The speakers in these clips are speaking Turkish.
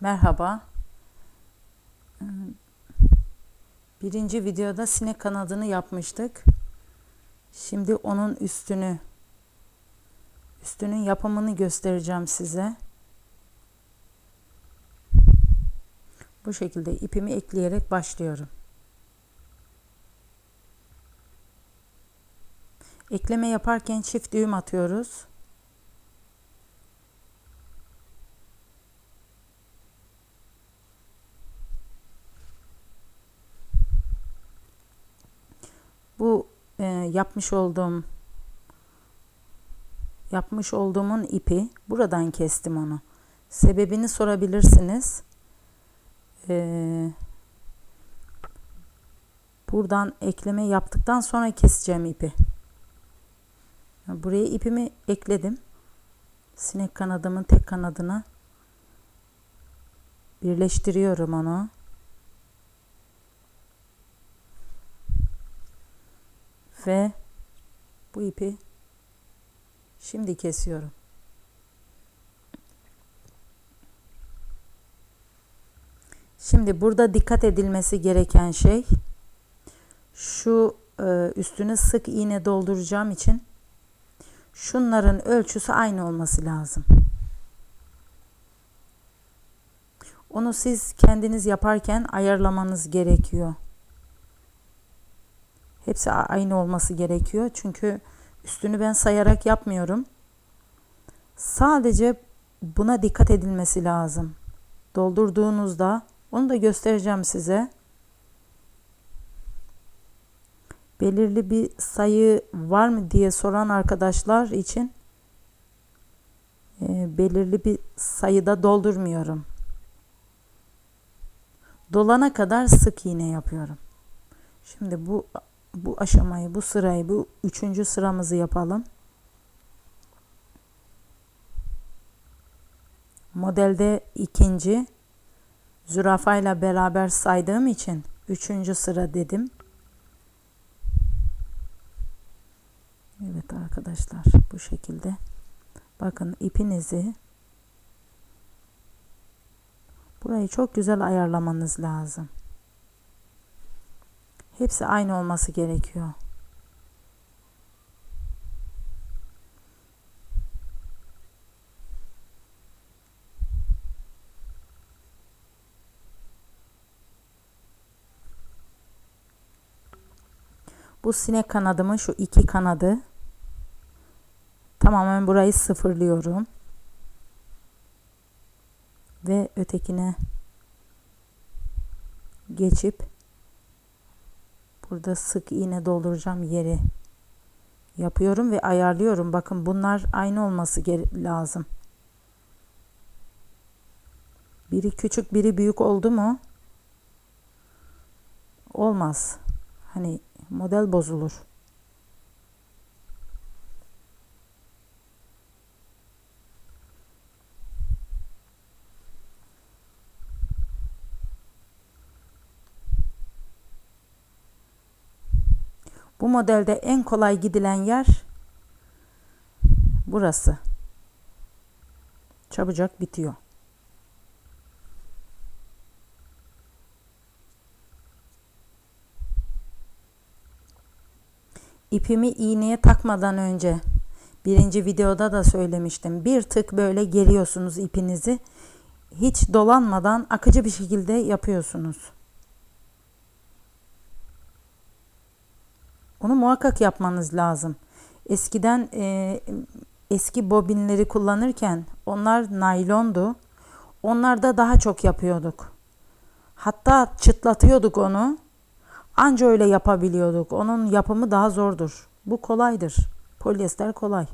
Merhaba. Ee, Birinci videoda sinek kanadını yapmıştık. Şimdi onun üstünü üstünün yapımını göstereceğim size. Bu şekilde ipimi ekleyerek başlıyorum. Ekleme yaparken çift düğüm atıyoruz. Bu e, yapmış olduğum yapmış olduğumun ipi buradan kestim onu. Sebebini sorabilirsiniz. Ee, buradan ekleme yaptıktan sonra keseceğim ipi. Buraya ipimi ekledim. Sinek kanadımın tek kanadına birleştiriyorum onu. Ve bu ipi şimdi kesiyorum. Şimdi burada dikkat edilmesi gereken şey şu e, üstünü sık iğne dolduracağım için şunların ölçüsü aynı olması lazım. Onu siz kendiniz yaparken ayarlamanız gerekiyor. Hepsi aynı olması gerekiyor. Çünkü üstünü ben sayarak yapmıyorum. Sadece buna dikkat edilmesi lazım. Doldurduğunuzda onu da göstereceğim size. Belirli bir sayı var mı diye soran arkadaşlar için e, belirli bir sayıda doldurmuyorum. Dolana kadar sık iğne yapıyorum. Şimdi bu bu aşamayı, bu sırayı, bu üçüncü sıramızı yapalım. Modelde ikinci zürafayla beraber saydığım için üçüncü sıra dedim. Evet arkadaşlar bu şekilde. Bakın ipinizi burayı çok güzel ayarlamanız lazım. Hepsi aynı olması gerekiyor. Bu sinek kanadımın şu iki kanadı tamamen burayı sıfırlıyorum. Ve ötekine geçip burada sık iğne dolduracağım yeri yapıyorum ve ayarlıyorum. Bakın bunlar aynı olması lazım. Biri küçük, biri büyük oldu mu? Olmaz. Hani model bozulur. Bu modelde en kolay gidilen yer burası. Çabucak bitiyor. İpimi iğneye takmadan önce birinci videoda da söylemiştim. Bir tık böyle geriyorsunuz ipinizi. Hiç dolanmadan akıcı bir şekilde yapıyorsunuz. Onu muhakkak yapmanız lazım. Eskiden e, eski bobinleri kullanırken onlar naylondu. Onlarda daha çok yapıyorduk. Hatta çıtlatıyorduk onu. Anca öyle yapabiliyorduk. Onun yapımı daha zordur. Bu kolaydır. Polyester kolay.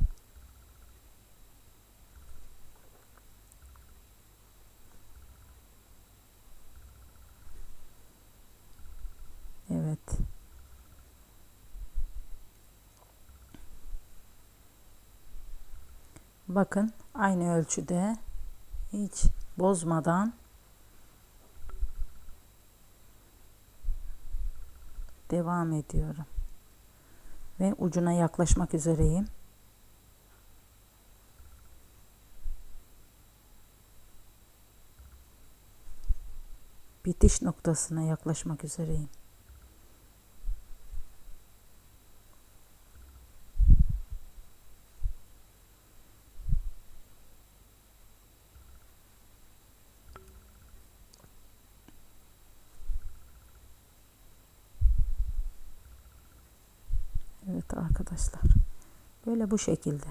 Evet. Bakın aynı ölçüde hiç bozmadan devam ediyorum. Ve ucuna yaklaşmak üzereyim. bitiş noktasına yaklaşmak üzereyim. Evet arkadaşlar. Böyle bu şekilde.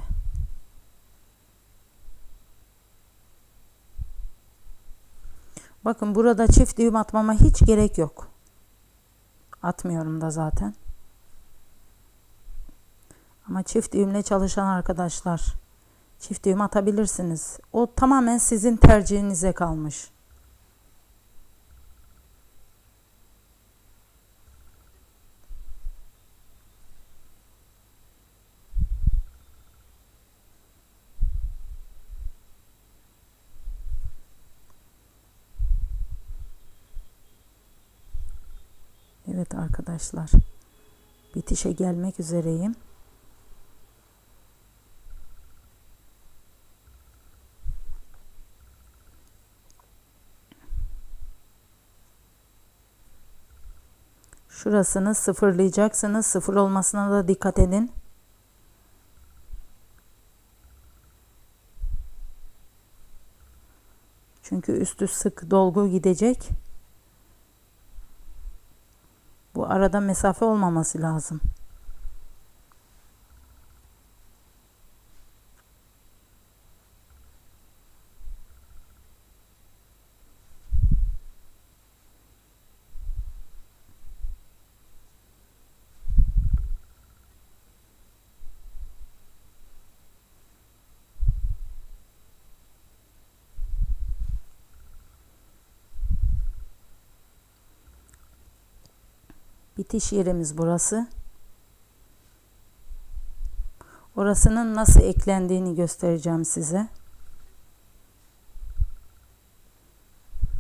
Bakın burada çift düğüm atmama hiç gerek yok. Atmıyorum da zaten. Ama çift düğümle çalışan arkadaşlar çift düğüm atabilirsiniz. O tamamen sizin tercihinize kalmış. Evet arkadaşlar. Bitişe gelmek üzereyim. Şurasını sıfırlayacaksınız. Sıfır olmasına da dikkat edin. Çünkü üstü sık dolgu gidecek. Bu arada mesafe olmaması lazım. Bitiş yerimiz burası. Orasının nasıl eklendiğini göstereceğim size.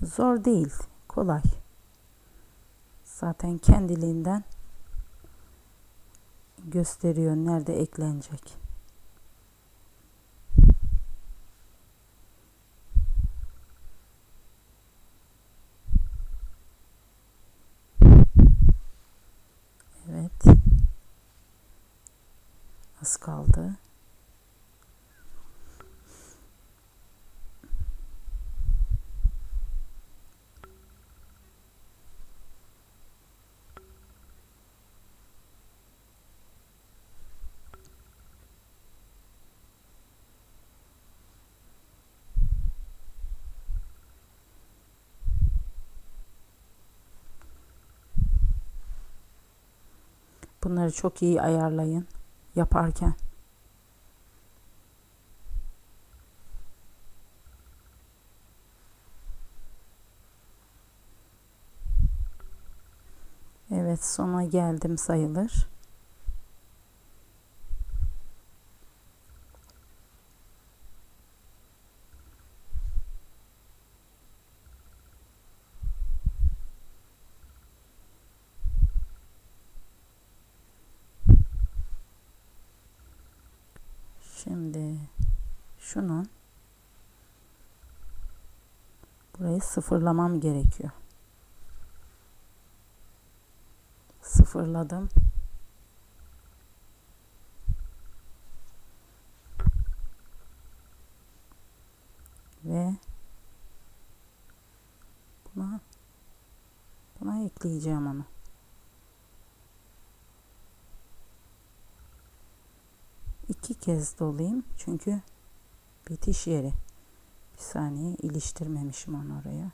Zor değil, kolay. Zaten kendiliğinden gösteriyor nerede eklenecek. Evet. Az kaldı. Bunları çok iyi ayarlayın yaparken. Evet sona geldim sayılır. Şimdi şunun burayı sıfırlamam gerekiyor. Sıfırladım. Ve buna buna ekleyeceğim onu. İki kez dolayım çünkü bitiş yeri. Bir saniye iliştirmemişim onu oraya.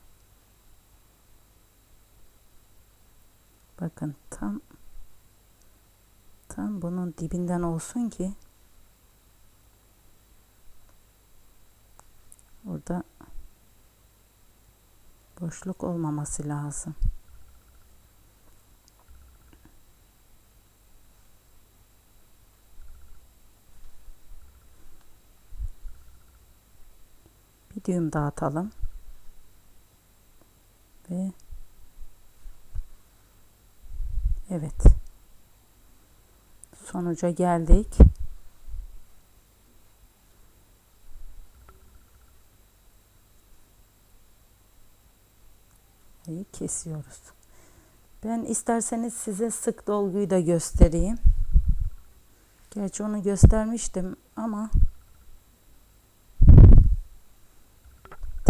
Bakın tam tam bunun dibinden olsun ki orada boşluk olmaması lazım. Bir düğüm dağıtalım. Ve evet. Sonuca geldik. Burayı kesiyoruz. Ben isterseniz size sık dolguyu da göstereyim. Gerçi onu göstermiştim ama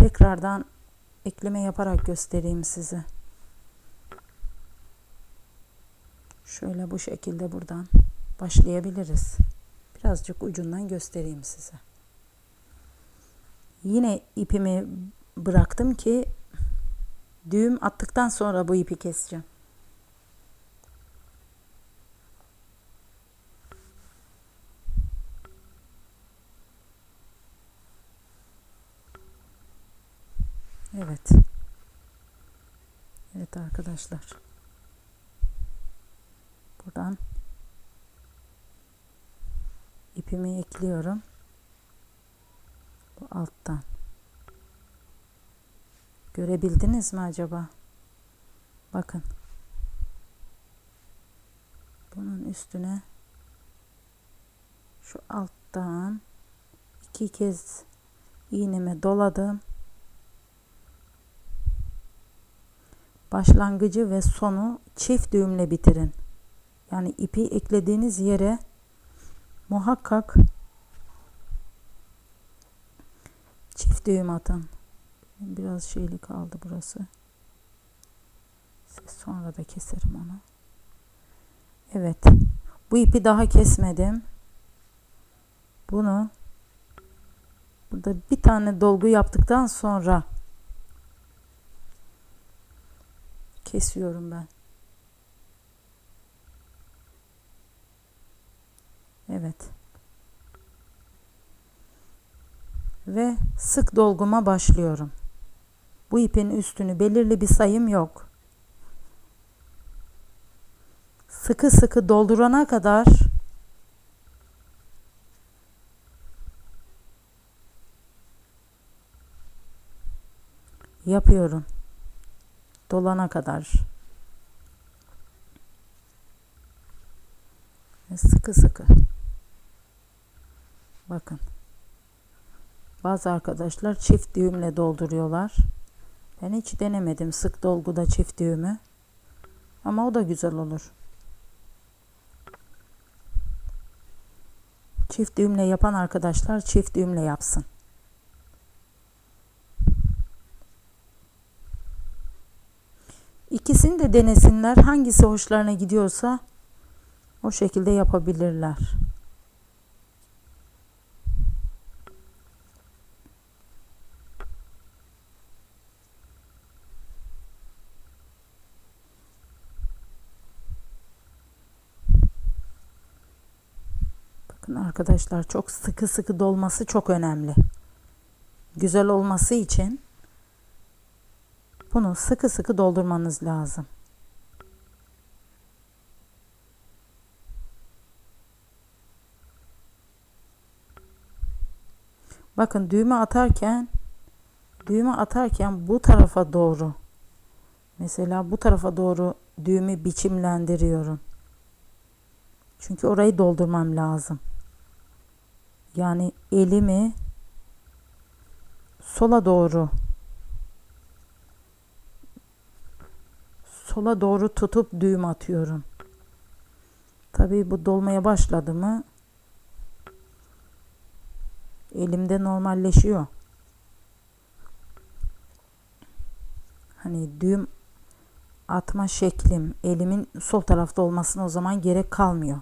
tekrardan ekleme yaparak göstereyim size. Şöyle bu şekilde buradan başlayabiliriz. Birazcık ucundan göstereyim size. Yine ipimi bıraktım ki düğüm attıktan sonra bu ipi keseceğim. Evet. Evet arkadaşlar. Buradan ipimi ekliyorum. Bu alttan. Görebildiniz mi acaba? Bakın. Bunun üstüne şu alttan iki kez iğnemi doladım. Başlangıcı ve sonu çift düğümle bitirin. Yani ipi eklediğiniz yere muhakkak çift düğüm atın. Biraz şeyli kaldı burası. Sonra da keserim onu. Evet. Bu ipi daha kesmedim. Bunu burada bir tane dolgu yaptıktan sonra kesiyorum ben. Evet. Ve sık dolguma başlıyorum. Bu ipin üstünü belirli bir sayım yok. Sıkı sıkı doldurana kadar yapıyorum. Dolana kadar. Ve sıkı sıkı. Bakın. Bazı arkadaşlar çift düğümle dolduruyorlar. Ben hiç denemedim sık dolguda çift düğümü. Ama o da güzel olur. Çift düğümle yapan arkadaşlar çift düğümle yapsın. İkisini de denesinler. Hangisi hoşlarına gidiyorsa o şekilde yapabilirler. Bakın arkadaşlar çok sıkı sıkı dolması çok önemli. Güzel olması için bunu sıkı sıkı doldurmanız lazım. Bakın düğme atarken düğme atarken bu tarafa doğru mesela bu tarafa doğru düğümü biçimlendiriyorum. Çünkü orayı doldurmam lazım. Yani elimi sola doğru sola doğru tutup düğüm atıyorum. Tabii bu dolmaya başladı mı elimde normalleşiyor. Hani düğüm atma şeklim elimin sol tarafta olmasına o zaman gerek kalmıyor.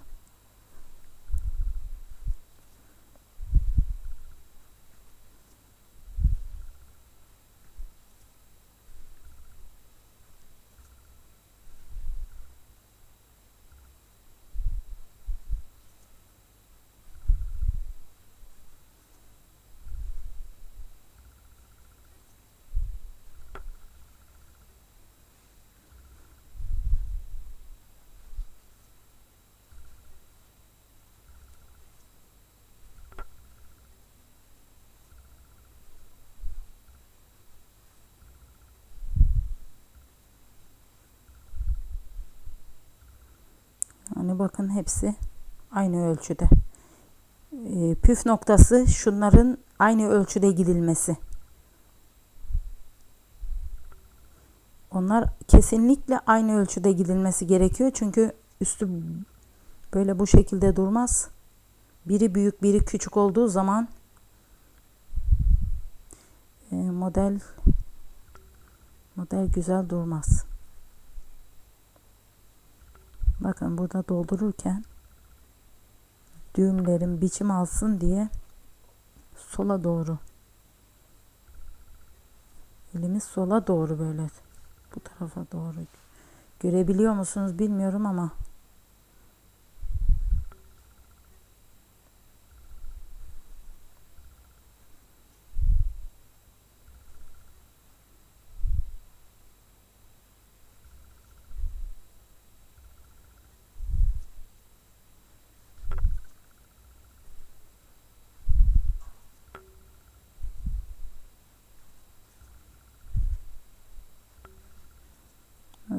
Hani bakın hepsi aynı ölçüde. E, püf noktası şunların aynı ölçüde gidilmesi. Onlar kesinlikle aynı ölçüde gidilmesi gerekiyor. Çünkü üstü böyle bu şekilde durmaz. Biri büyük, biri küçük olduğu zaman e, model model güzel durmaz. Bakın burada doldururken düğümlerin biçim alsın diye sola doğru. Elimiz sola doğru böyle bu tarafa doğru. Görebiliyor musunuz bilmiyorum ama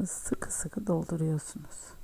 sıkı sıkı dolduruyorsunuz.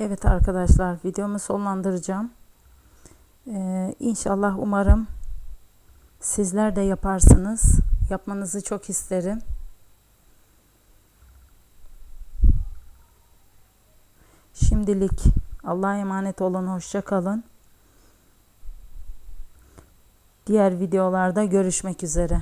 Evet arkadaşlar videomu sonlandıracağım. Ee, inşallah umarım sizler de yaparsınız. Yapmanızı çok isterim. Şimdilik Allah'a emanet olun. Hoşça kalın. Diğer videolarda görüşmek üzere.